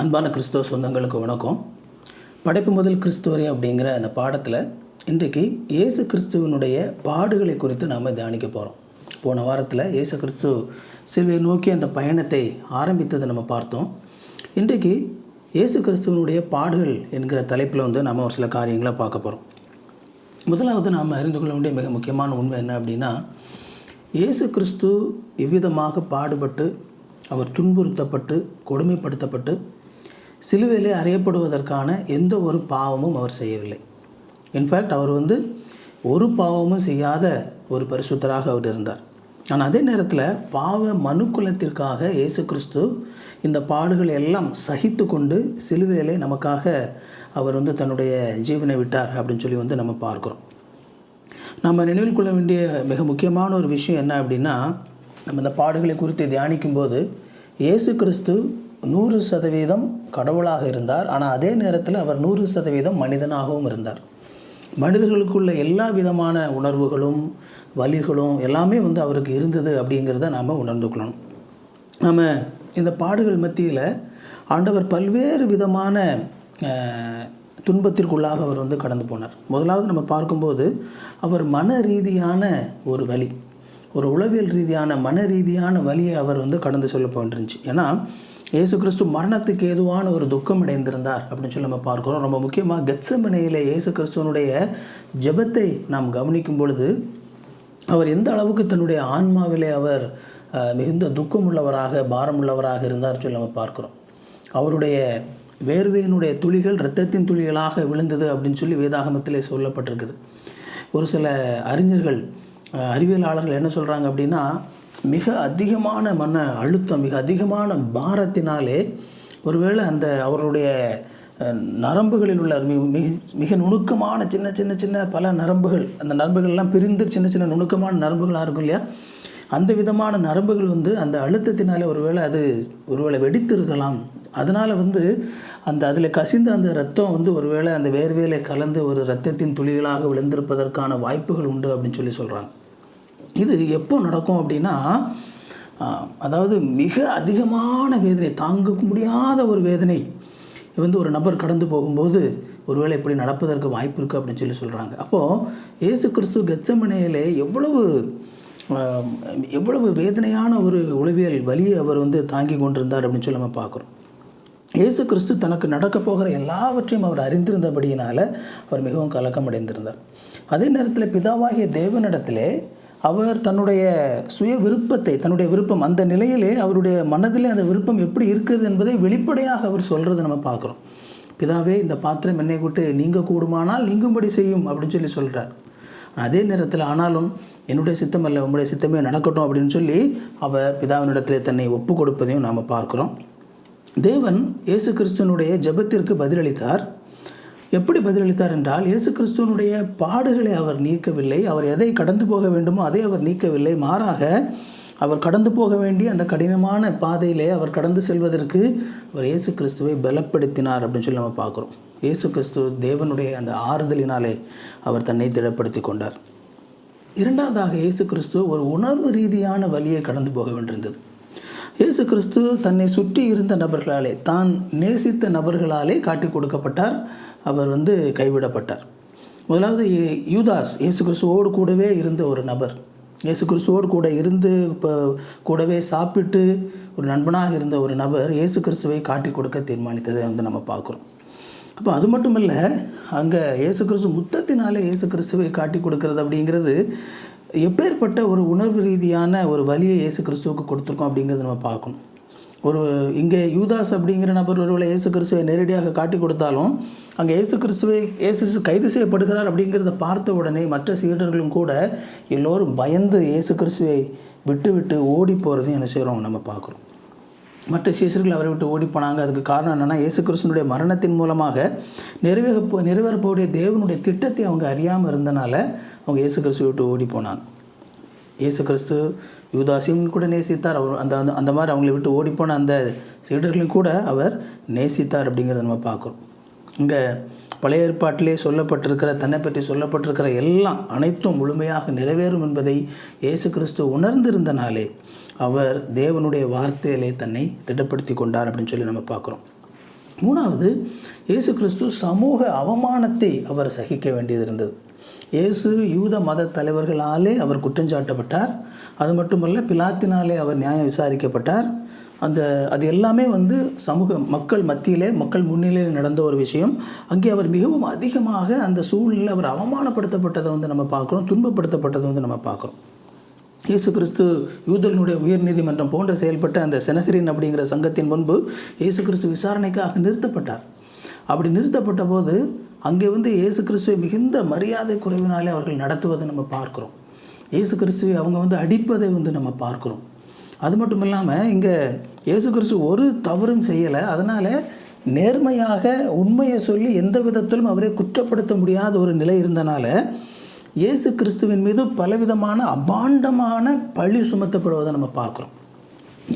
அன்பான கிறிஸ்துவ சொந்தங்களுக்கு வணக்கம். படைப்பு முதல் கிறிஸ்துவரே அப்படிங்கிற அந்த பாடத்தில் இன்றைக்கு இயேசு கிறிஸ்துவனுடைய பாடுகளை குறித்து நாம் தியானிக்க போகிறோம் போன வாரத்தில் இயேசு கிறிஸ்து சிலுவையை நோக்கி அந்த பயணத்தை ஆரம்பித்ததை நம்ம பார்த்தோம். இன்றைக்கு இயேசு கிறிஸ்துவனுடைய பாடுகள் என்கிற தலைப்பில் வந்து நம்ம ஒரு சில காரியங்களை பார்க்க போகிறோம் முதலாவது நாம் அறிந்து கொள்ள வேண்டிய மிக முக்கியமான உண்மை என்ன அப்படின்னா இயேசு கிறிஸ்து இவ்விதமாக பாடுபட்டு அவர் துன்புறுத்தப்பட்டு கொடுமைப்படுத்தப்பட்டு சிலுவையிலே அறையப்படுவதற்கான எந்த ஒரு பாவமும் அவர் செய்யவில்லை. இன்ஃபேக்ட் அவர் வந்து ஒரு பாவமும் செய்யாத ஒரு பரிசுத்தராக அவர் இருந்தார். ஆனால் அதே நேரத்தில் பாவ மனுக்குலத்திற்காக இயேசு கிறிஸ்து இந்த பாடுகள் எல்லாம் சகித்து கொண்டு சிலுவையிலே நமக்காக அவர் வந்து தன்னுடைய ஜீவனை விட்டார் அப்படின்னு சொல்லி வந்து நம்ம பார்க்குறோம். நம்ம நினைவில் கொள்ள வேண்டிய மிக முக்கியமான ஒரு விஷயம் என்ன அப்படின்னா நம்ம இந்த பாடுகளை குறித்து தியானிக்கும்போது இயேசு கிறிஸ்து நூறு சதவீதம் கடவுளாக இருந்தார். ஆனால் அதே நேரத்தில் அவர் நூறு சதவீதம் மனிதனாகவும் இருந்தார். மனிதர்களுக்குள்ள எல்லா விதமான உணர்வுகளும் வலிகளும் எல்லாமே வந்து அவருக்கு இருந்தது அப்படிங்கிறத நாம் உணர்ந்து கொள்ளணும். நம்ம இந்த பாடுகள் மத்தியில் ஆண்டவர் பல்வேறு விதமான துன்பத்திற்குள்ளாக அவர் வந்து கடந்து போனார். முதலாவது நம்ம பார்க்கும்போது அவர் மன ரீதியான ஒரு வலி. ஒரு உளவியல் ரீதியான மன ரீதியான வலியை அவர் வந்து கடந்து சொல்ல போன்றிருந்துச்சு. ஏன்னா இயேசு கிறிஸ்து மரணத்துக்கு ஏதுவான ஒரு துக்கம் அடைந்திருந்தார் அப்படின்னு சொல்லி நம்ம பார்க்கிறோம். ரொம்ப முக்கியமாக கெத்சமனையில் இயேசு கிறிஸ்துவனுடைய ஜெபத்தை நாம் கவனிக்கும் பொழுது அவர் எந்த அளவுக்கு தன்னுடைய ஆன்மாவிலே அவர் அஹ், மிகுந்த துக்கமுள்ளவராக பாரமுள்ளவராக இருந்தார் சொல்லி நம்ம பார்க்கிறோம். அவருடைய வேர்வையினுடைய துளிகள் இரத்தத்தின் துளிகளாக விழுந்தது அப்படின்னு சொல்லி வேதாகமத்திலே சொல்லப்பட்டிருக்குது. ஒரு சில அறிஞர்கள் அறிவியலாளர்கள் என்ன சொல்கிறாங்க அப்படின்னா மிக அதிகமான மன அழுத்தம் மிக அதிகமான பாரத்தினாலே ஒருவேளை அந்த அவருடைய நரம்புகளில் உள்ள மிக மிக நுணுக்கமான சின்ன சின்ன சின்ன பல நரம்புகள் அந்த நரம்புகள்லாம் பிரிந்து சின்ன சின்ன நுணுக்கமான நரம்புகளாக இருக்கும் இல்லையா? அந்த விதமான நரம்புகள் வந்து அந்த அழுத்தத்தினாலே ஒருவேளை அது ஒருவேளை வெடித்து இருக்கலாம் அதனால் வந்து அந்த அதில் கசிந்த அந்த ரத்தம் வந்து ஒருவேளை அந்த வேர்வேலை கலந்து ஒரு ரத்தத்தின் துளிகளாக விழுந்திருப்பதற்கான வாய்ப்புகள் உண்டு அப்படின்னு சொல்லி சொல்கிறாங்க இது எப்போ நடக்கும் அப்படின்னா அதாவது மிக அதிகமான வேதனை தாங்க முடியாத ஒரு வேதனை. வந்து ஒரு நபர் கடந்து போகும்போது ஒருவேளை இப்படி நடப்பதற்கு வாய்ப்பு இருக்குது அப்படின்னு சொல்லி சொல்கிறாங்க அப்போது இயேசு கிறிஸ்து கச்சமனையிலே எவ்வளவு எவ்வளவு வேதனையான ஒரு உளவியல் வலியை அவர் வந்து தாங்கி கொண்டிருந்தார் அப்படின்னு சொல்லி நம்ம பார்க்குறோம். இயேசு கிறிஸ்து தனக்கு நடக்கப் போகிற எல்லாவற்றையும் அவர் அறிந்திருந்தபடியினால் அவர் மிகவும் கலக்கம் அடைந்திருந்தார் அதே நேரத்தில் பிதாவாகிய தேவனிடத்திலே அவர் தன்னுடைய சுய விருப்பத்தை தன்னுடைய விருப்பம் அந்த நிலையிலே அவருடைய மனதிலே அந்த விருப்பம் எப்படி இருக்கிறது என்பதை வெளிப்படையாக அவர் சொல்கிறத நம்ம பார்க்குறோம். பிதாவே இந்த பாத்திரம் என்னை கூட்டு நீங்க கூடுமானால் நீங்கும்படி செய்யும் அப்படின்னு சொல்லி சொல்கிறார் அதே நேரத்தில் ஆனாலும் என்னுடைய சித்தம் அல்ல உங்களுடைய சித்தமே நடக்கட்டும் அப்படின்னு சொல்லி அவர் பிதாவினிடத்தில் தன்னை ஒப்பு கொடுப்பதையும் நாம் பார்க்குறோம். தேவன் இயேசு கிறிஸ்துவனுடைய ஜெபத்திற்கு பதிலளித்தார். எப்படி பதிலளித்தார் என்றால் இயேசு கிறிஸ்துவனுடைய பாடுகளை அவர் நீக்கவில்லை அவர் எதை கடந்து போக வேண்டுமோ அதை அவர் நீக்கவில்லை. மாறாக அவர் கடந்து போக வேண்டிய அந்த கடினமான பாதையிலே அவர் கடந்து செல்வதற்கு அவர் இயேசு கிறிஸ்துவை பலப்படுத்தினார் அப்படின்னு சொல்லி நம்ம பார்க்குறோம். இயேசு கிறிஸ்துவ தேவனுடைய அந்த ஆறுதலினாலே அவர் தன்னை திடப்படுத்தி கொண்டார். இரண்டாவதாக இயேசு கிறிஸ்துவ ஒரு உணர்வு ரீதியான வழியை கடந்து போக வேண்டியிருந்தது. இயேசு கிறிஸ்து தன்னை சுற்றி இருந்த நபர்களாலே தான் நேசித்த நபர்களாலே காட்டி கொடுக்கப்பட்டார். அவர் வந்து கைவிடப்பட்டார். முதலாவது யூதாஸ் இயேசு கிறிஸ்துவோடு கூடவே இருந்த ஒரு நபர். இயேசு கிறிஸ்துவோடு கூட இருந்து இப்போ கூடவே சாப்பிட்டு ஒரு நண்பனாக இருந்த ஒரு நபர் இயேசு கிறிஸ்துவை காட்டி கொடுக்க தீர்மானித்ததை வந்து நம்ம பார்க்குறோம். அப்போ அது மட்டும் இல்லை அங்கே இயேசு கிறிஸ்து முத்தத்தினாலே இயேசு கிறிஸ்துவை காட்டி கொடுக்கறது அப்படிங்கிறது எப்பேற்பட்ட ஒரு உணர்வு ரீதியான ஒரு வழியை இயேசு கிறிஸ்துவுக்கு கொடுத்துருக்கோம் அப்படிங்கிறத நம்ம பார்க்கணும். ஒரு இங்கே யூதாஸ் அப்படிங்கிற நபர் ஒருவேளை இயேசு கிறிஸ்துவை நேரடியாக காட்டி கொடுத்தாலும் அங்கே இயேசு கிறிஸ்துவை இயேசு கைது செய்யப்படுகிறார் அப்படிங்கிறத பார்த்த உடனே மற்ற சீடர்களும் கூட எல்லோரும் பயந்து இயேசு கிறிஸ்துவை விட்டு விட்டு ஓடி போகிறதையும் என்ன செய்கிறோம் நம்ம பார்க்குறோம். மற்ற சீசர்கள் அவரை விட்டு ஓடி போனாங்க. அதுக்கு காரணம் என்னென்னா இயேசு கிறிஸ்துனுடைய மரணத்தின் மூலமாக நிறைவேறப்போ நிறைவேறப்போடைய தேவனுடைய திட்டத்தை அவங்க அறியாமல் இருந்தனால அவங்க இயேசு கிறிஸ்துவை விட்டு ஓடி போனாங்க. இயேசு கிறிஸ்து யூதாசியும் கூட நேசித்தார். அவர் அந்த அந்த- அந்த மாதிரி அவங்களை விட்டு ஓடிப்போன அந்த சீடர்களையும் கூட அவர் நேசித்தார் அப்படிங்கிறத நம்ம பார்க்குறோம். இங்கே பழைய ஏற்பாட்டிலே சொல்லப்பட்டிருக்கிற தன்னை பற்றி சொல்லப்பட்டிருக்கிற எல்லாம் அனைத்தும் முழுமையாக நிறைவேறும் என்பதை இயேசு கிறிஸ்து உணர்ந்திருந்தனாலே அவர் தேவனுடைய வார்த்தையிலே தன்னை திட்டப்படுத்தி கொண்டார் அப்படின்னு சொல்லி நம்ம பார்க்குறோம். மூணாவது இயேசு கிறிஸ்து சமூக அவமானத்தை அவர் சகிக்க வேண்டியது இருந்தது. இயேசு யூத மத தலைவர்களாலே அவர் குற்றஞ்சாட்டப்பட்டார். அது மட்டுமல்ல பிலாத்தினாலே அவர் நியாயம் விசாரிக்கப்பட்டார். அந்த அது எல்லாமே வந்து சமூக மக்கள் மத்தியிலே மக்கள் முன்னிலையில் நடந்த ஒரு விஷயம். அங்கே அவர் மிகவும் அதிகமாக அந்த சூழலில் அவர் அவமானப்படுத்தப்பட்டதை வந்து நம்ம பார்க்குறோம் துன்பப்படுத்தப்பட்டதை வந்து நம்ம பார்க்குறோம். இயேசு கிறிஸ்து யூதர்களுடைய உயர் நீதிமன்றம் போன்ற செயல்பட்ட அந்த செனகரின் அப்படிங்கிற சங்கத்தின் முன்பு இயேசு கிறிஸ்து விசாரணைக்காக நிறுத்தப்பட்டார். அப்படி நிறுத்தப்பட்ட போது அங்கே வந்து இயேசு கிறிஸ்துவை மிகுந்த மரியாதை குறைவினாலே அவர்கள் நடத்துவதை நம்ம பார்க்குறோம். இயேசு கிறிஸ்துவை அவங்க வந்து அடிப்பதை வந்து நம்ம பார்க்குறோம். அது மட்டும் இல்லாமல் இங்கே இயேசு கிறிஸ்து ஒரு தவறும் செய்யலை. அதனால் நேர்மையாக உண்மையை சொல்லி எந்த விதத்திலும் அவரை குற்றப்படுத்த முடியாத ஒரு நிலை இருந்தனால இயேசு கிறிஸ்துவின் மீது பலவிதமான அபாண்டமான பழி சுமத்தப்படுவதை நம்ம பார்க்குறோம்.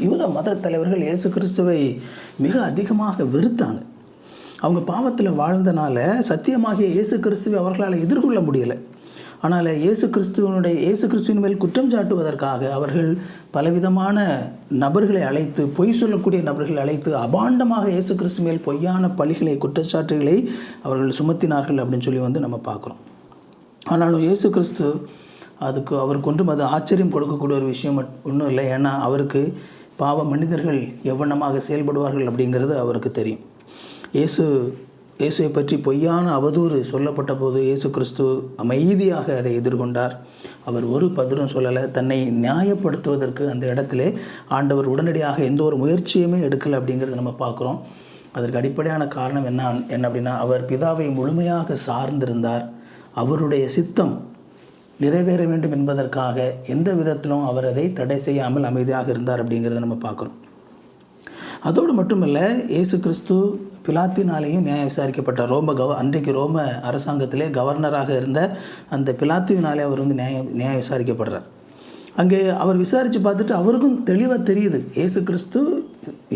யூத மத தலைவர்கள் இயேசு கிறிஸ்துவை மிக அதிகமாக வெறுத்தாங்க. அவங்க பாவத்தில் வாழ்ந்தனால சத்தியமாகிய இயேசு கிறிஸ்துவை அவர்களால் எதிர்கொள்ள முடியலை. ஆனால் இயேசு கிறிஸ்துவனுடைய இயேசு கிறிஸ்துவின் மேல் குற்றம் சாட்டுவதற்காக அவர்கள் பலவிதமான நபர்களை அழைத்து பொய் சொல்லக்கூடிய நபர்களை அழைத்து அபாண்டமாக இயேசு கிறிஸ்து மேல் பொய்யான பழிகளை குற்றச்சாட்டுகளை அவர்கள் சுமத்தினார்கள் அப்படின்னு சொல்லி வந்து நம்ம பார்க்குறோம். ஆனாலும் இயேசு கிறிஸ்து அதுக்கு அவருக்கு ஒன்றும் அது ஆச்சரியம் கொடுக்கக்கூடிய ஒரு விஷயம் ஒன்றும் இல்லை. ஏன்னா அவருக்கு பாவ மனிதர்கள் எவ்வண்ணமாக செயல்படுவார்கள் அப்படிங்கிறது அவருக்கு தெரியும். இயேசு இயேசுவை பற்றி பொய்யான அவதூறு சொல்லப்பட்ட போது இயேசு கிறிஸ்து அமைதியாக அதை எதிர்கொண்டார். அவர் ஒரு பதிலும் சொல்லலை. தன்னை நியாயப்படுத்துவதற்கு அந்த இடத்துல ஆண்டவர் உடனடியாக எந்த ஒரு முயற்சியுமே எடுக்கலை அப்படிங்கிறத நம்ம பார்க்குறோம். அதற்கு அடிப்படையான காரணம் என்ன என்ன அப்படின்னா அவர் பிதாவை முழுமையாக சார்ந்திருந்தார். அவருடைய சித்தம் நிறைவேற வேண்டும் என்பதற்காக எந்த விதத்திலும் அவர் அதை தடை செய்யாமல் அமைதியாக இருந்தார் அப்படிங்கிறத நம்ம பார்க்குறோம். அதோடு மட்டுமல்ல இயேசு கிறிஸ்து பிலாத்தினாலேயும் நியாயம் விசாரிக்கப்பட்டார். ரோம கவ அன்றைக்கு ரோம அரசாங்கத்திலே கவர்னராக இருந்த அந்த பிலாத்துவினாலே அவர் வந்து நியாயம் நியாயம் விசாரிக்கப்படுறார். அங்கே அவர் விசாரித்து பார்த்துட்டு அவருக்கும் தெளிவாக தெரியுது. ஏசு கிறிஸ்து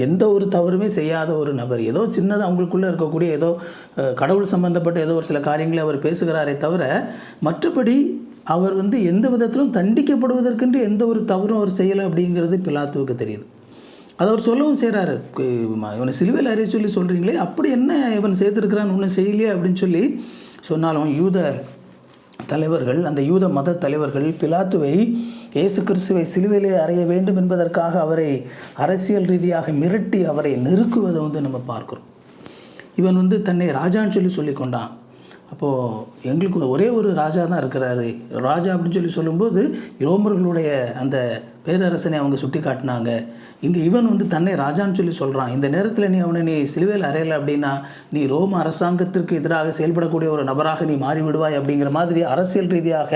எந்த ஒரு தவறுமே செய்யாத ஒரு நபர். ஏதோ சின்னதாக அவங்களுக்குள்ளே இருக்கக்கூடிய ஏதோ கடவுள் சம்பந்தப்பட்ட ஏதோ ஒரு சில காரியங்களை அவர் பேசுகிறாரே தவிர மற்றபடி அவர் வந்து எந்த விதத்திலும் தண்டிக்கப்படுவதற்கென்று எந்த ஒரு தவறும் அவர் செய்யலை அப்படிங்கிறது பிலாத்துவுக்கு தெரியுது. அதை அவர் சொல்லவும் செய்கிறாரு இவனை சிலுவையில் அறிய சொல்லி சொல்கிறீங்களே அப்படி என்ன இவன் செய்திருக்கிறான் ஒன்றும் செய்யலையே அப்படின்னு சொல்லி சொன்னாலும் யூத தலைவர்கள் அந்த யூத மத தலைவர்கள் பிலாத்துவை இயேசு கிறிஸ்துவை சிலுவையிலே அறைய வேண்டும் என்பதற்காக அவரை அரசியல் ரீதியாக மிரட்டி அவரை நெருக்குவதை வந்து நம்ம பார்க்குறோம். இவன் வந்து தன்னை ராஜான்னு சொல்லி சொல்லி கொண்டான். அப்போது எங்களுக்கு ஒரே ஒரு ராஜா தான் இருக்கிறாரு. ராஜா அப்படின்னு சொல்லி சொல்லும்போது ரோமர்களுடைய அந்த பேரரசனை அவங்க சுட்டி காட்டினாங்க. இங்கே இவன் வந்து தன்னை ராஜான்னு சொல்லி சொல்கிறான் இந்த நேரத்தில் நீ அவனை நீ சிலுவையில் அறையலை அப்படின்னா நீ ரோம அரசாங்கத்திற்கு எதிராக செயல்படக்கூடிய ஒரு நபராக நீ மாறிவிடுவாய் அப்படிங்கிற மாதிரி அரசியல் ரீதியாக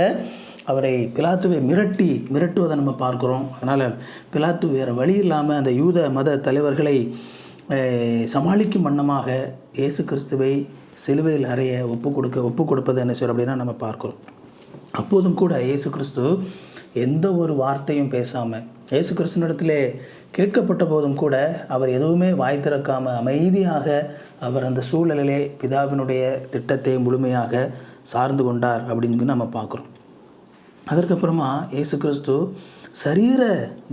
அவரை பிலாத்துவை மிரட்டி மிரட்டுவதை நம்ம பார்க்குறோம். அதனால் பிலாத்து வேறு வழி இல்லாமல் அந்த யூத மத தலைவர்களை சமாளிக்கும் வண்ணமாக இயேசு கிறிஸ்துவை சிலுவையில் அறைய ஒப்பு கொடுக்க ஒப்பு கொடுப்பது என்ன சொல்ற அப்படின்னா நம்ம பார்க்குறோம். அப்போதும் கூட இயேசு கிறிஸ்து எந்த ஒரு வார்த்தையும் பேசாமல் இயேசு கிறிஸ்துனிடத்திலே கேட்கப்பட்ட போதும் கூட அவர் எதுவுமே வாய் திறக்காமல் அமைதியாக அவர் அந்த சூழலிலே பிதாவினுடைய திட்டத்தை முழுமையாக சார்ந்து கொண்டார் அப்படின்னு நம்ம பார்க்குறோம். அதற்கப்புறமா இயேசு கிறிஸ்து சரீர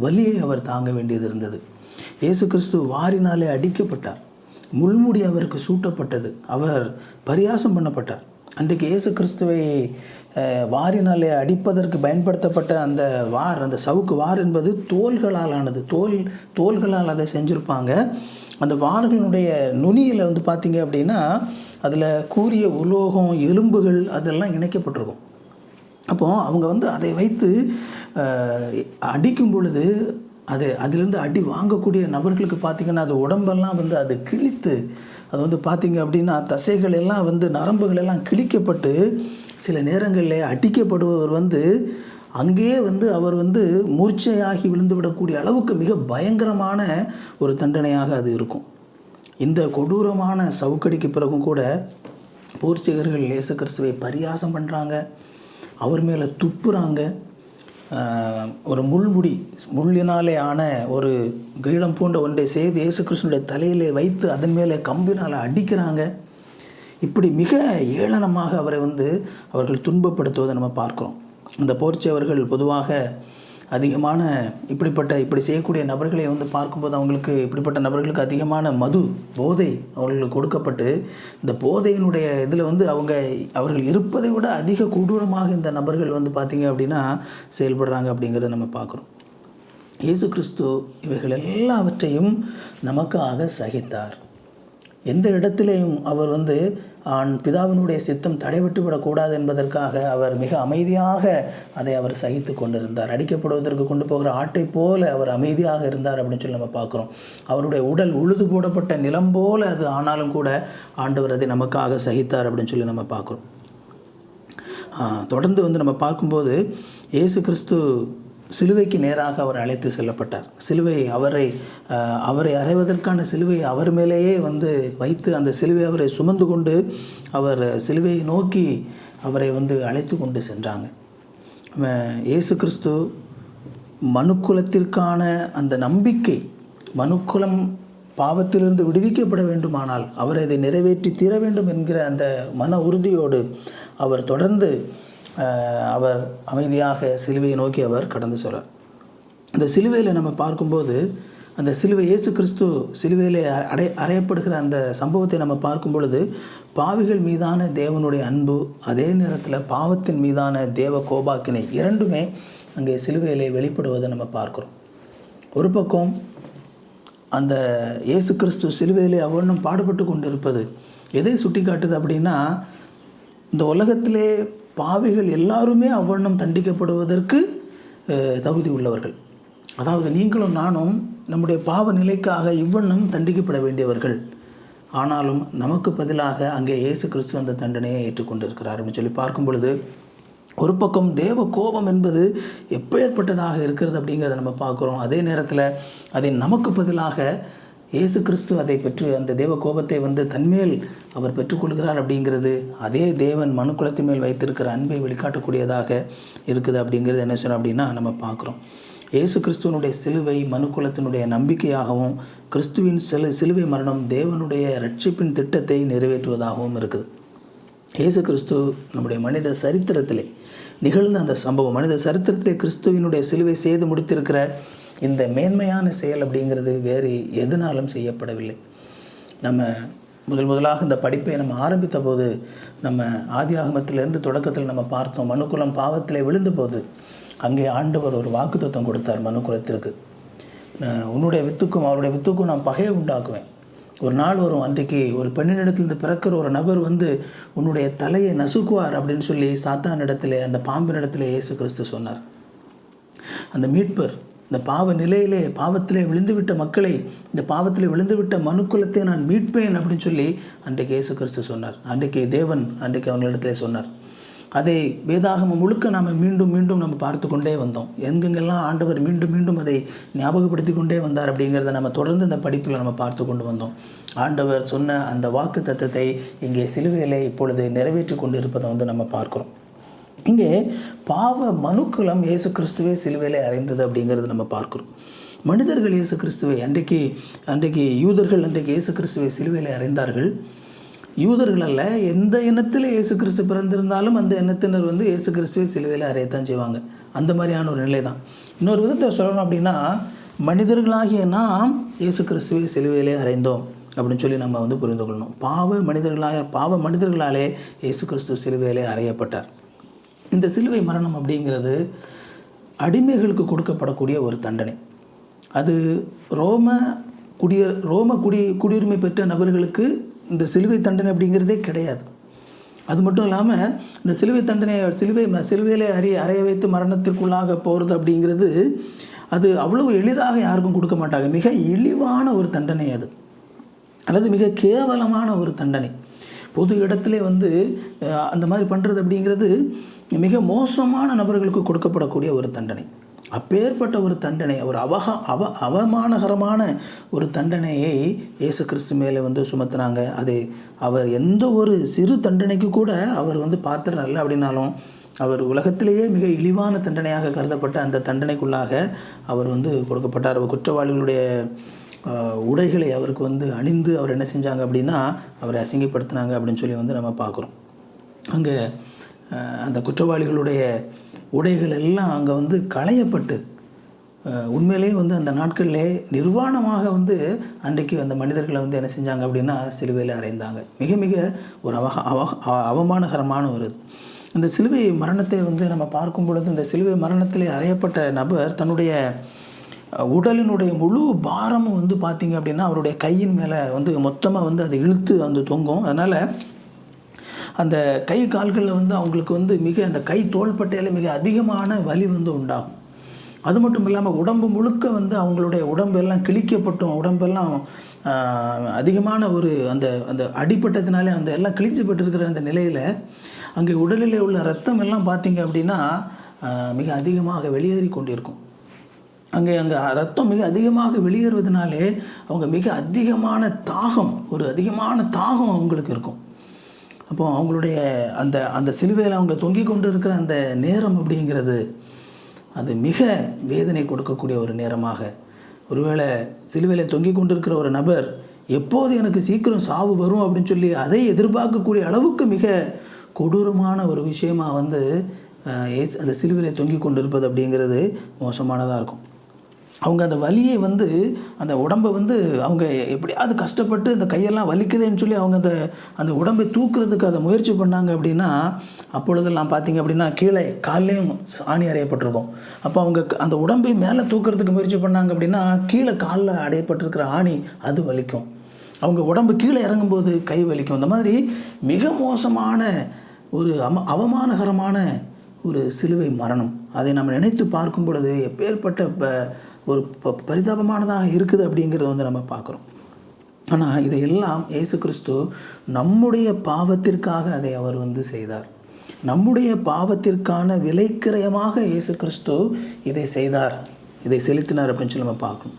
வலியை அவர் தாங்க வேண்டியது இருந்தது. இயேசு கிறிஸ்து வாரினாலே அடிக்கப்பட்டார். முள்முடி அவருக்கு சூட்டப்பட்டது. அவர் பரியாசம் பண்ணப்பட்டார். அன்றைக்கு இயேசு கிறிஸ்துவை வாரினாலே அடிப்பதற்கு பயன்படுத்தப்பட்ட அந்த வார் அந்த சவுக்கு வார் என்பது தோள்களால் ஆனது தோல் தோள்களால் அதை செஞ்சுருப்பாங்க. அந்த வார்களினுடைய நுனியில் வந்து பார்த்தீங்க அப்படின்னா அதில் கூரிய உலோகம் எலும்புகள் அதெல்லாம் இணைக்கப்பட்டிருக்கும். அப்போ அவங்க வந்து அதை வைத்து அடிக்கும் பொழுது அது அதிலிருந்து அடி வாங்கக்கூடிய நபர்களுக்கு பார்த்திங்கன்னா அது உடம்பெல்லாம் வந்து அது கிழித்து அது வந்து பார்த்திங்க அப்படின்னா தசைகள் எல்லாம் வந்து நரம்புகள் எல்லாம் கிழிக்கப்பட்டு சில நேரங்களில் அடிக்கப்படுபவர் வந்து அங்கேயே வந்து அவர் வந்து மூர்ச்சையாகி விழுந்து விடக்கூடிய அளவுக்கு மிக பயங்கரமான ஒரு தண்டனையாக அது இருக்கும். இந்த கொடூரமான சவுக்கடிக்கு பிறகும் கூட போர்ச்சுகர்கள் இயேசு கிறிஸ்துவை பரியாசம் பண்ணுறாங்க அவர் மேலே துப்புறாங்க. ஒரு முள்முடி முள்ளினாலே ஆன ஒரு கிரீடம் போன்ற ஒன்றை செய்து இயேசு கிருஷ்ணனுடைய தலையிலே வைத்து அதன் மேலே கம்பினால் அடிக்கிறாங்க. இப்படி மிக ஏளனமாக அவரை வந்து அவர்கள் துன்பப்படுத்துவதை நம்ம பார்க்குறோம். இந்த போர்ச்சவர்கள் பொதுவாக அதிகமான இப்படிப்பட்ட இப்படி செய்யக்கூடிய நபர்களை வந்து பார்க்கும்போது அவங்களுக்கு இப்படிப்பட்ட நபர்களுக்கு அதிகமான மது போதை அவர்களுக்கு கொடுக்கப்பட்டு இந்த போதையினுடைய இதில் வந்து அவங்க அவர்கள் இருப்பதை விட அதிக கொடூரமாக இந்த நபர்கள் வந்து பார்த்திங்க அப்படின்னா செயல்படுறாங்க அப்படிங்கிறத நம்ம பார்க்குறோம். இயேசு கிறிஸ்து இவைகள் எல்லாவற்றையும் நமக்காக சகித்தார். எந்த இடத்துலையும் அவர் வந்து ஆண் பிதாவினுடைய சித்தம் தடைவிட்டு விடக்கூடாது என்பதற்காக அவர் மிக அமைதியாக அதை அவர் சகித்து கொண்டிருந்தார். அடிக்கப்படுவதற்கு கொண்டு போகிற ஆட்டை போல அவர் அமைதியாக இருந்தார் அப்படின்னு சொல்லி நம்ம பார்க்குறோம். அவருடைய உடல் உழுது போடப்பட்ட நிலம் போல அது ஆனாலும் கூட ஆண்டவர் அதை நமக்காக சகித்தார் அப்படின்னு சொல்லி நம்ம பார்க்குறோம். தொடர்ந்து வந்து நம்ம பார்க்கும்போது இயேசு கிறிஸ்து சிலுவைக்கு நேராக அவர் அழைத்து செல்லப்பட்டார். சிலுவை அவரை அவரை அறைவதற்கான சிலுவை அவர் மேலேயே வந்து வைத்து அந்த சிலுவை அவரை சுமந்து கொண்டு அவர் சிலுவையை நோக்கி அவரை வந்து அழைத்து கொண்டு சென்றாங்க. இயேசு கிறிஸ்து மனுக்குலத்திற்கான அந்த நம்பிக்கை மனுக்குலம் பாவத்திலிருந்து விடுவிக்கப்பட வேண்டுமானால் அவர் அதை நிறைவேற்றி தீர வேண்டும் என்கிற அந்த மன உறுதியோடு அவர் தொடர்ந்து அவர் அமைதியாக சிலுவையை நோக்கி அவர் கடந்து சொல்கிறார் இந்த சிலுவையில் நம்ம பார்க்கும்போது அந்த சிலுவை இயேசு கிறிஸ்து சிலுவையில் அடை அறையப்படுகிற அந்த சம்பவத்தை நம்ம பார்க்கும் பொழுது பாவிகள் மீதான தேவனுடைய அன்பு அதே நேரத்தில் பாவத்தின் மீதான தேவ கோபாக்கினை இரண்டுமே அங்கே சிலுவையிலே வெளிப்படுவதை நம்ம பார்க்குறோம். ஒரு பக்கம் அந்த இயேசு கிறிஸ்து சிலுவையிலே அவ்வளோ பாடுபட்டு கொண்டு இருப்பது எதை சுட்டி காட்டுது அப்படின்னா இந்த உலகத்திலே பாவிகள் எல்லாருமே அவ்வண்ணம் தண்டிக்கப்படுவதற்கு தகுதி உள்ளவர்கள். அதாவது நீங்களும் நானும் நம்முடைய பாவ நிலைக்காக இவ்வண்ணம் தண்டிக்கப்பட வேண்டியவர்கள். ஆனாலும் நமக்கு பதிலாக அங்கே இயேசு கிறிஸ்து அந்த தண்டனையை ஏற்றுக்கொண்டிருக்கிறார் அப்படின்னு சொல்லி பார்க்கும் பொழுது ஒரு பக்கம் தேவ கோபம் என்பது எப்பேற்பட்டதாக இருக்கிறது அப்படிங்கிறத நம்ம பார்க்குறோம். அதே நேரத்தில் அதை நமக்கு பதிலாக இயேசு கிறிஸ்து அதை பெற்று அந்த தேவ கோபத்தை வந்து தன்மேல் அவர் பெற்றுக்கொள்கிறார் அப்படிங்கிறது அதே தேவன் மனுக்குலத்தின் மேல் வைத்திருக்கிற அன்பை வெளிக்காட்டக்கூடியதாக இருக்குது அப்படிங்கிறது என்ன சொன்னோம் அப்படின்னா நம்ம பார்க்குறோம். இயேசு கிறிஸ்துவனுடைய சிலுவை மனுக்குலத்தினுடைய நம்பிக்கையாகவும் கிறிஸ்துவின் சிலு சிலுவை மரணம் தேவனுடைய ரட்சிப்பின் திட்டத்தை நிறைவேற்றுவதாகவும் இருக்குது. இயேசு கிறிஸ்து நம்முடைய மனித சரித்திரத்திலே நிகழ்ந்த அந்த சம்பவம் மனித சரித்திரத்திலே கிறிஸ்துவினுடைய சிலுவை செய்து முடித்திருக்கிற இந்த மேன்மையான செயல் அப்படிங்கிறது வேறு எதுனாலும் செய்யப்படவில்லை. நம்ம முதல் முதலாக இந்த படிப்பை நம்ம ஆரம்பித்த போது நம்ம ஆதி ஆகமத்திலிருந்து தொடக்கத்தில் நம்ம பார்த்தோம் மனுக்குலம் பாவத்தில் விழுந்த போது அங்கே ஆண்டவர் ஒரு வாக்குத்தத்தம் கொடுத்தார் மனுக்குலத்திற்கு. உன்னுடைய வித்துக்கும் அவருடைய வித்துக்கும் நான் பகையை உண்டாக்குவேன். ஒரு நாள் வரும் அன்றைக்கு ஒரு பெண்ணினிடத்திலிருந்து பிறக்கிற ஒரு நபர் வந்து உன்னுடைய தலையை நசுக்குவார் அப்படின்னு சொல்லி சாத்தானிடத்திலே இடத்துல அந்த பாம்பினிடத்திலே இயேசு கிறிஸ்து சொன்னார். அந்த மீட்பர் இந்த பாவ நிலையிலே பாவத்திலே விழுந்துவிட்ட மக்களை இந்த பாவத்தில் விழுந்துவிட்ட மனுக்குலத்தை நான் மீட்பேன் அப்படின்னு சொல்லி அன்றைக்கு இயேசு கிறிஸ்து சொன்னார். அன்றைக்கு தேவன் அன்றைக்கு அவங்களிடத்திலே சொன்னார். அதை வேதாகமம் முழுக்க நாம் மீண்டும் மீண்டும் நம்ம பார்த்து கொண்டே வந்தோம். எங்கெங்கெல்லாம் ஆண்டவர் மீண்டும் மீண்டும் அதை ஞாபகப்படுத்தி கொண்டே வந்தார் அப்படிங்கிறத நம்ம தொடர்ந்து இந்த படிப்பில் நம்ம பார்த்து கொண்டு வந்தோம். ஆண்டவர் சொன்ன அந்த வாக்கு தத்துவத்தை இங்கே சிலுவையிலே இப்பொழுது நிறைவேற்றி கொண்டு இருப்பதை வந்து நம்ம பார்க்குறோம். இங்கே பாவ மனுக்குலம் இயேசு கிறிஸ்துவே சிலுவையில் அறைந்தது அப்படிங்கிறது நம்ம பார்க்குறோம். மனிதர்கள் இயேசு கிறிஸ்துவை அன்றைக்கு அன்றைக்கு யூதர்கள் அன்றைக்கு இயேசு கிறிஸ்துவை சிலுவையில் அறைந்தார்கள். யூதர்கள் அல்ல எந்த இனத்தில் இயேசு கிறிஸ்து பிறந்திருந்தாலும் அந்த இனத்தினர் வந்து இயேசு கிறிஸ்துவை சிலுவையில் அறையத்தான் செய்வாங்க. அந்த மாதிரியான ஒரு நிலை தான் இன்னொரு விதத்தை சொல்லணும் அப்படின்னா மனிதர்களாகிய நாம் இயேசு கிறிஸ்துவை சிலுவையிலே அறைந்தோம் அப்படின்னு சொல்லி நம்ம வந்து புரிந்து கொள்ளணும். பாவ மனிதர்களாக பாவ மனிதர்களாலே இயேசு கிறிஸ்து சிலுவையிலே அறையப்பட்டார். இந்த சிலுவை மரணம் அப்படிங்கிறது அடிமைகளுக்கு கொடுக்கப்படக்கூடிய ஒரு தண்டனை. அது ரோம குடிய ரோம குடி குடியுரிமை பெற்ற நபர்களுக்கு இந்த சிலுவை தண்டனை அப்படிங்கிறதே கிடையாது. அது மட்டும் இல்லாமல் இந்த சிலுவை தண்டனை சிலுவை சிலுவையில் அறி அறைய வைத்து மரணத்திற்குள்ளாக போகிறது அப்படிங்கிறது அது அவ்வளவு எளிதாக யாருக்கும் கொடுக்க மாட்டாங்க. மிக இழிவான ஒரு தண்டனை அது. அல்லது மிக கேவலமான ஒரு தண்டனை. பொது இடத்துல வந்து அந்த மாதிரி பண்ணுறது அப்படிங்கிறது மிக மோசமான நபர்களுக்கு கொடுக்கப்படக்கூடிய ஒரு தண்டனை. அப்பேற்பட்ட ஒரு தண்டனை ஒரு அவக அவ அவமானகரமான ஒரு தண்டனையை இயேசு கிறிஸ்து மேலே வந்து சுமத்துனாங்க. அது அவர் எந்த ஒரு சிறு தண்டனைக்கு கூட அவர் வந்து பாத்திரம் இல்லை அப்படின்னாலும் அவர் உலகத்திலேயே மிக இழிவான தண்டனையாக கருதப்பட்ட அந்த தண்டனைக்குள்ளாக அவர் வந்து கொடுக்கப்பட்டார். குற்றவாளிகளுடைய உடைகளை அவருக்கு வந்து அணிந்து அவர் என்ன செஞ்சாங்க அப்படின்னா அவரை அசிங்கப்படுத்தினாங்க அப்படின்னு சொல்லி வந்து நம்ம பார்க்குறோம். அங்கே அந்த குற்றவாளிகளுடைய உடைகள் எல்லாம் அங்கே வந்து களையப்பட்டு உண்மையிலேயே வந்து அந்த நாட்களிலே நிர்வாணமாக வந்து அன்றைக்கு அந்த மனிதர்களை வந்து என்ன செஞ்சாங்க அப்படின்னா சிலுவையில் அறைந்தாங்க. மிக மிக ஒரு அவ அவ அவமானகரமான ஒரு அந்த இந்த சிலுவை மரணத்தை வந்து நம்ம பார்க்கும் பொழுது இந்த சிலுவை மரணத்திலே அறையப்பட்ட நபர் தன்னுடைய உடலினுடைய முழு பாரமும் வந்து பார்த்திங்க அப்படின்னா அவருடைய கையின் மேலே வந்து மொத்தமாக வந்து அதை இழுத்து வந்து தொங்கும். அதனால் அந்த கை கால்களில் வந்து அவங்களுக்கு வந்து மிக அந்த கை தோள்பட்டையில் மிக அதிகமான வலி வந்து உண்டாகும். அது மட்டும் இல்லாமல் உடம்பு முழுக்க வந்து அவங்களுடைய உடம்பெல்லாம் கிழிக்கப்பட்டும் உடம்பெல்லாம் அதிகமான ஒரு அந்த அந்த அடிப்பட்டதுனாலே அந்த எல்லாம் கிழிச்சப்பட்டிருக்கிற அந்த நிலையில் அங்கே உடலில் உள்ள ரத்தம் எல்லாம் பார்த்தீங்க அப்படின்னா மிக அதிகமாக வெளியேறி கொண்டிருக்கும். அங்கே அங்கே ரத்தம் மிக அதிகமாக வெளியேறுவதனாலே அவங்க மிக அதிகமான தாகம் ஒரு அதிகமான தாகம் அவங்களுக்கு இருக்கும். அப்போ அவங்களுடைய அந்த அந்த சிலுவையில் அவங்க தொங்கிக் கொண்டு இருக்கிற அந்த நேரம் அப்படிங்கிறது அது மிக வேதனை கொடுக்கக்கூடிய ஒரு நேரமாக. ஒருவேளை சிலுவையில் தொங்கிக் கொண்டிருக்கிற ஒரு நபர் எப்போது எனக்கு சீக்கிரம் சாவு வரும் அப்படின்னு சொல்லி அதை எதிர்பார்க்கக்கூடிய அளவுக்கு மிக கொடூரமான ஒரு விஷயமாக வந்து அந்த சிலுவையில் தொங்கிக் கொண்டிருப்பது அப்படிங்கிறது மோசமானதாக இருக்கும். அவங்க அந்த வலியை வந்து அந்த உடம்பை வந்து அவங்க எப்படியாவது கஷ்டப்பட்டு அந்த கையெல்லாம் வலிக்குதுன்னு சொல்லி அவங்க அந்த அந்த உடம்பை தூக்குறதுக்கு அதை முயற்சி பண்ணாங்க அப்படின்னா அப்பொழுதெல்லாம் பார்த்தீங்க அப்படின்னா கீழே கால்லையும் ஆணி அறையப்பட்டிருக்கும். அப்போ அவங்க க- அந்த உடம்பை மேலே தூக்குறதுக்கு முயற்சி பண்ணாங்க அப்படின்னா கீழே காலில் அடையப்பட்டிருக்கிற ஆணி அது வலிக்கும். அவங்க உடம்பு கீழே இறங்கும்போது கை வலிக்கும். இந்த மாதிரி மிக மோசமான ஒரு அம அவமானகரமான ஒரு சிலுவை மரணம். அதை நம்ம நினைத்து பார்க்கும் பொழுது எப்பேற்பட்ட ப- ஒரு ப- பரிதாபமானதாக இருக்குது அப்படிங்கிறத வந்து நம்ம பார்க்குறோம். ஆனால் இதையெல்லாம் இயேசு கிறிஸ்து நம்முடைய பாவத்திற்காக அதை அவர் வந்து செய்தார். நம்முடைய பாவத்திற்கான விலைக்கிரயமாக இயேசு கிறிஸ்து இதை செய்தார். இதை செலுத்தினார் அப்படின்னு சொல்லி நம்ம பார்க்கணும்.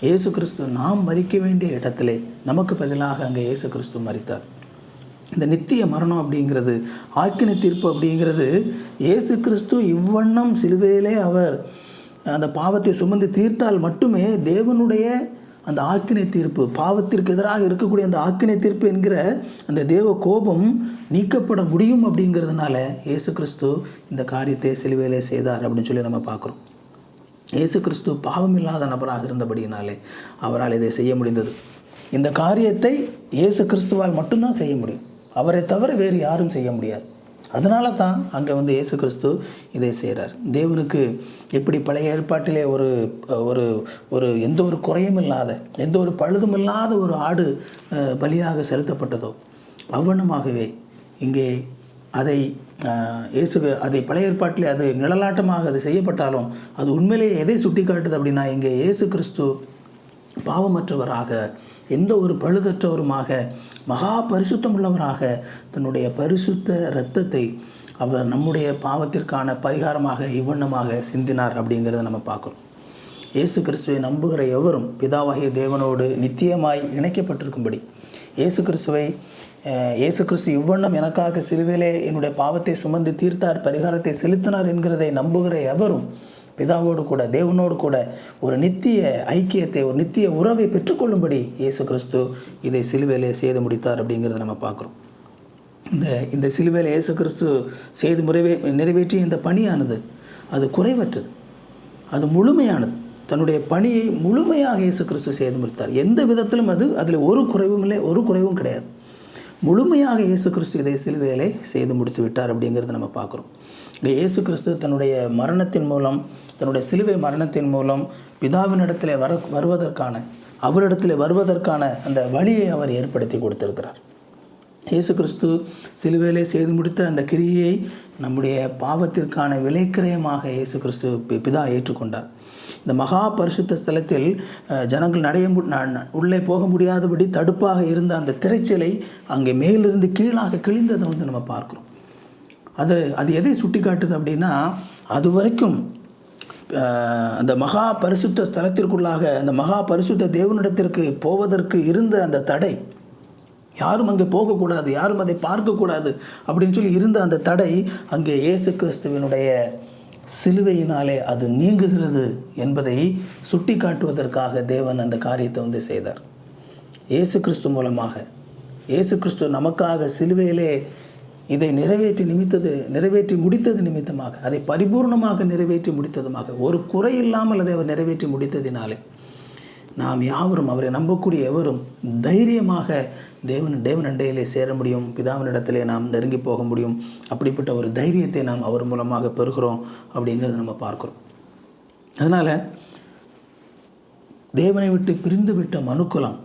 இயேசு கிறிஸ்து நாம் மறிக்க வேண்டிய இடத்திலே நமக்கு பதிலாக அங்கே இயேசு கிறிஸ்து மறித்தார் இந்த நித்திய மரணம் அப்படிங்கிறது ஆக்கின தீர்ப்பு அப்படிங்கிறது இயேசு கிறிஸ்து இவ்வண்ணம் சிலுவையிலே அவர் அந்த பாவத்தை சுமந்து தீர்த்தால் மட்டுமே தேவனுடைய அந்த ஆக்கினை தீர்ப்பு பாவத்திற்கு எதிராக இருக்கக்கூடிய அந்த ஆக்கினை தீர்ப்பு என்கிற அந்த தேவ கோபம் நீக்கப்பட முடியும் அப்படிங்கிறதுனால இயேசு கிறிஸ்து இந்த காரியத்தை சிலுவையிலே செய்தார் அப்படின்னு சொல்லி நம்ம பார்க்குறோம். இயேசு கிறிஸ்து பாவம் இல்லாத நபராக இருந்தபடியினாலே அவரால் இதை செய்ய முடிந்தது. இந்த காரியத்தை இயேசு கிறிஸ்துவால் மட்டும்தான் செய்ய முடியும். அவரை தவிர வேறு யாரும் செய்ய முடியாது. அதனால தான் அங்கே வந்து இயேசு கிறிஸ்து இதை செய்கிறார் தேவனுக்கு எப்படி பழைய ஏற்பாட்டிலே ஒரு ஒரு ஒரு எந்த ஒரு குறையும் இல்லாத எந்த ஒரு பழுதும் இல்லாத ஒரு ஆடு பலியாக செலுத்தப்பட்டதோ அவ்வனமாகவே இங்கே அதை இயேசு அதை பழைய ஏற்பாட்டிலே அது நிழலாட்டமாக அது செய்யப்பட்டாலும் அது உண்மையிலேயே எதை சுட்டி காட்டுது அப்படின்னா இங்கே இயேசு கிறிஸ்து பாவமற்றவராக எந்த ஒரு பழுதற்றவருமாக மகா பரிசுத்தம் உள்ளவராக தன்னுடைய பரிசுத்த இரத்தத்தை அவர் நம்முடைய பாவத்திற்கான பரிகாரமாக இவ்வண்ணமாக சிந்தினார் அப்படிங்கிறத நம்ம பார்க்குறோம். இயேசு கிறிஸ்துவை நம்புகிற எவரும் பிதாவாகிய தேவனோடு நித்தியமாய் இணைக்கப்பட்டிருக்கும்படி. இயேசு கிறிஸ்துவை இயேசு கிறிஸ்து இவ்வண்ணம் எனக்காக சிலுவிலே என்னுடைய பாவத்தை சுமந்து தீர்த்தார் பரிகாரத்தை செலுத்தினார் என்கிறதை நம்புகிற எவரும் பிதாவோடு கூட தேவனோடு கூட ஒரு நித்திய ஐக்கியத்தை ஒரு நித்திய உறவை பெற்றுக்கொள்ளும்படி இயேசு கிறிஸ்து இதை சிலுவையிலே செய்து முடித்தார் அப்படிங்கிறத நம்ம பார்க்குறோம். இந்த இந்த சிலுவையில் இயேசு கிறிஸ்து செய்து முறைவே நிறைவேற்றிய இந்த பணியானது அது குறைவற்றது. அது முழுமையானது. தன்னுடைய பணியை முழுமையாக இயேசு கிறிஸ்து செய்து முடித்தார். எந்த விதத்திலும் அது அதில் ஒரு குறைவும் இல்லை ஒரு குறைவும் கிடையாது. முழுமையாக இயேசு கிறிஸ்து இதை சிலுவையிலே செய்து முடித்து விட்டார் அப்படிங்கிறத நம்ம பார்க்குறோம். இங்கே இயேசு கிறிஸ்து தன்னுடைய மரணத்தின் மூலம் தன்னுடைய சிலுவை மரணத்தின் மூலம் பிதாவினிடத்தில் வர வருவதற்கான அவரிடத்தில் வருவதற்கான அந்த வழியை அவர் ஏற்படுத்தி கொடுத்திருக்கிறார். இயேசு கிறிஸ்து சிலுவையிலே செய்து முடித்த அந்த கிரியை நம்முடைய பாவத்திற்கான விலைக்கிரயமாக இயேசு கிறிஸ்து பிதா ஏற்றுக்கொண்டார். இந்த மகா பரிசுத்த ஸ்தலத்தில் ஜனங்கள் நடைய உள்ளே போக முடியாதபடி தடுப்பாக இருந்த அந்த திரைச்சலை அங்கே மேலிருந்து கீழாக கிழிந்ததை வந்து நம்ம பார்க்குறோம். அது அது எதை சுட்டி காட்டுது அப்படின்னா அது வரைக்கும் அந்த மகா பரிசுத்த ஸ்தலத்திற்குள்ளாக அந்த மகா பரிசுத்த தேவனிடத்திற்கு போவதற்கு இருந்த அந்த தடை யாரும் அங்கே போகக்கூடாது யாரும் அதை பார்க்கக்கூடாது அப்படின்னு சொல்லி இருந்த அந்த தடை அங்கே இயேசு கிறிஸ்துவினுடைய சிலுவையினாலே அது நீங்குகிறது என்பதை சுட்டி காட்டுவதற்காக தேவன் அந்த காரியத்தை வந்து செய்தார். இயேசு கிறிஸ்து மூலமாக இயேசு கிறிஸ்து நமக்காக சிலுவையிலே இதை நிறைவேற்றி நிமித்தது நிறைவேற்றி முடித்தது நிமித்தமாக அதை பரிபூர்ணமாக நிறைவேற்றி முடித்ததுமாக ஒரு குறை இல்லாமல் அதை அவர் நிறைவேற்றி முடித்ததினாலே நாம் யாவரும் அவரை நம்பக்கூடிய எவரும் தைரியமாக தேவன் தேவன் அண்டையிலே சேர முடியும் பிதாவினிடத்திலே நாம் நெருங்கி போக முடியும். அப்படிப்பட்ட ஒரு தைரியத்தை நாம் அவர் மூலமாக பெறுகிறோம் அப்படிங்கிறத நம்ம பார்க்குறோம். அதனால் தேவனை விட்டு பிரிந்து விட்ட மனுக்குலம்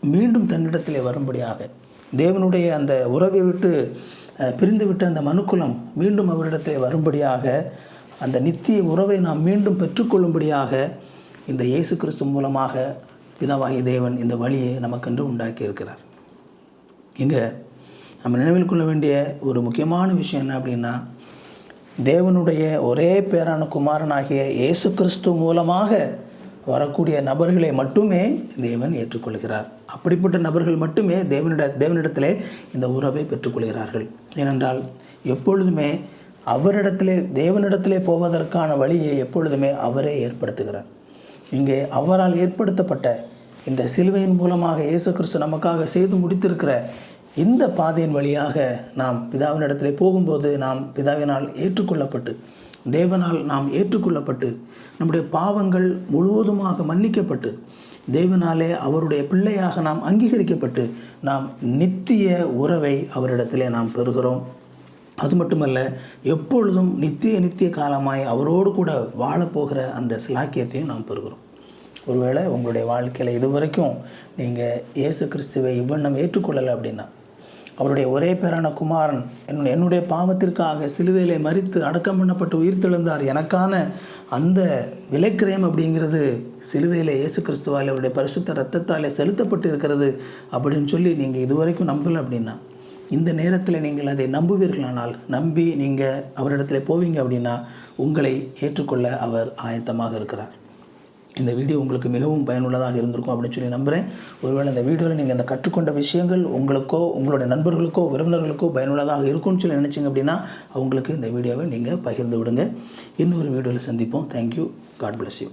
மீண்டும் தன்னிடத்திலே வரும்படியாக தேவனுடைய அந்த உறவை விட்டு பிரிந்துவிட்ட அந்த மனுக்குலம் மீண்டும் அவரிடத்தில் வரும்படியாக அந்த நித்திய உறவை நாம் மீண்டும் பெற்றுக்கொள்ளும்படியாக இந்த இயேசு கிறிஸ்து மூலமாக பிதாவாகிய தேவன் இந்த வழியை நமக்கென்று உண்டாக்கி இருக்கிறார் இங்கே நம்ம நினைவில் கொள்ள வேண்டிய ஒரு முக்கியமான விஷயம் என்ன அப்படின்னா தேவனுடைய ஒரே பேரான குமாரனாகிய இயேசு கிறிஸ்து மூலமாக வரக்கூடிய நபர்களை மட்டுமே தேவன் ஏற்றுக்கொள்கிறார். அப்படிப்பட்ட நபர்கள் மட்டுமே தேவனிட தேவனிடத்திலே இந்த உறவை பெற்றுக்கொள்கிறார்கள். ஏனென்றால் எப்பொழுதுமே அவரிடத்திலே தேவனிடத்திலே போவதற்கான வழியை எப்பொழுதுமே அவரே ஏற்படுத்துகிறார். இங்கே அவரால் ஏற்படுத்தப்பட்ட இந்த சிலுவையின் மூலமாக இயேசு கிறிஸ்து நமக்காக செய்து முடித்திருக்கிற இந்த பாதையின் வழியாக நாம் பிதாவினிடத்திலே போகும்போது நாம் பிதாவினால் ஏற்றுக்கொள்ளப்பட்டு தேவனால் நாம் ஏற்றுக்கொள்ளப்பட்டு நம்முடைய பாவங்கள் முழுவதுமாக மன்னிக்கப்பட்டு தேவனாலே அவருடைய பிள்ளையாக நாம் அங்கீகரிக்கப்பட்டு நாம் நித்திய உறவை அவரிடத்திலே நாம் பெறுகிறோம். அது மட்டுமல்ல எப்பொழுதும் நித்திய நித்திய காலமாய் அவரோடு கூட வாழப்போகிற அந்த சிலாக்கியத்தையும் நாம் பெறுகிறோம். ஒருவேளை உங்களுடைய வாழ்க்கையில் இதுவரைக்கும் நீங்கள் இயேசு கிறிஸ்துவை இவ்வண்ணம் ஏற்றுக்கொள்ளலை அப்படின்னா அவருடைய ஒரே பேரான குமாரன் என்னுடைய என்னுடைய பாவத்திற்காக சிலுவையிலே மறித்து அடக்கம் பண்ணப்பட்டு உயிர்த்தெழுந்தார். எனக்கான அந்த விலைக்கிரயம் அப்படிங்கிறது சிலுவையில் இயேசு கிறிஸ்துவால் அவருடைய பரிசுத்த ரத்தத்தாலே செலுத்தப்பட்டு இருக்கிறது அப்படின்னு சொல்லி நீங்கள் இதுவரைக்கும் நம்பலை அப்படின்னா இந்த நேரத்தில் நீங்கள் அதை நம்புவீர்களானால் நம்பி நீங்கள் அவரிடத்துல போவீங்க அப்படின்னா உங்களை ஏற்றுக்கொள்ள அவர் ஆயத்தமாக இருக்கிறார். இந்த வீடியோ உங்களுக்கு மிகவும் பயனுள்ளதாக இருந்திருக்கும் அப்படின்னு சொல்லி நம்புகிறேன் ஒருவேளை இந்த வீடியோவில் நீங்கள் அந்த கற்றுக்கொண்ட விஷயங்கள் உங்களுக்கோ உங்களுடைய நண்பர்களுக்கோ உறவினர்களுக்கோ பயனுள்ளதாக இருக்கும்னு சொல்லி நினச்சிங்க அப்படின்னா அவங்களுக்கு இந்த வீடியோவை நீங்கள் பகிர்ந்து விடுங்க. இன்னொரு வீடியோவில் சந்திப்போம். Thank you God bless you